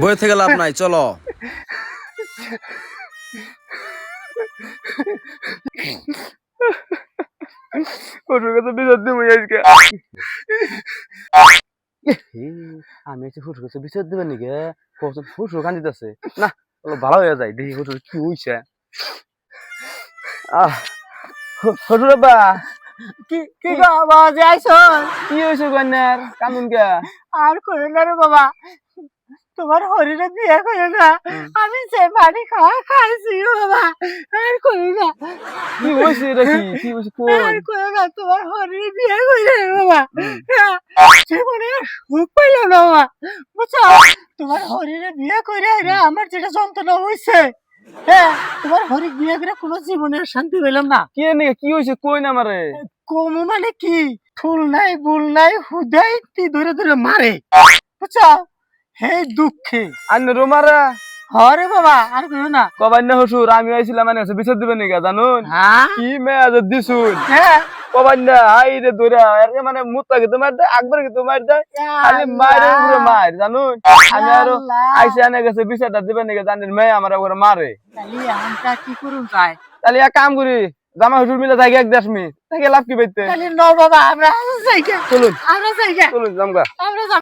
বয়ে থেকে লাভ নাই চলো। বিচার দিব আজকে। আমি কাছে বিচার দেবে নাকি কত হুসুর কান দিতেছে না ভালো হয়ে যায় দেখি হুসুর কি হইছে। আহ হুসুর বা কি কি গো বাবা যে কি কন্যার আর করে না রে বাবা। তোমার হরিণে বিয়ে করে না। আমি সে বাড়ি খাওয়া খাইছি বাবা আর করে না। কি হয়েছে এটা কি? কি কোন? আর করে না তোমার হরিণে বিয়ে করে বাবা জীবনে আর সুখ পাইলাম না বাবা বুঝছ? তোমার হরিণে বিয়ে করে রে আমার যেটা যন্ত্রণা হয়েছে হ্যাঁ তোমার হরি বিয়ে করে কোনো জীবনের শান্তি পেলাম না। কি নাকি কি হয়েছে কই না মারে কমু মানে কি? ফুল নাই বুল নাই হুদাই তি ধরে ধরে মারে। বুঝছ? হে দুঃখে। আন্য রোমারা। হরে বাবা আর না। কবান্য হসুর আমি আইছিলাম মানে বিচার দিবে নাকি জানুন? হ্যাঁ? কি মেয়ে দিছুন? হ্যাঁ। রে দৌড়া আরে মানে মুত্তা কিন্তু মার দেয় আকবর কিন্তু মার দেয় খালি মায়ের উপরে মার জানুন? আমি আরও আইসে আনে গেছে বিচারটা দিবে নাকি জানেন মেয়ে আমার উপরে মারে। তাহলে আমরা কি করুন যায়? তাহলে এক কাম করি জামা হুজুর মিলে থাকে এক দেশ মি থাকে লাভ কি পাইতে তাহলে ন বাবা আমরা যাই চলুন। আমরা যাই চলুন জামগা আমরা যাই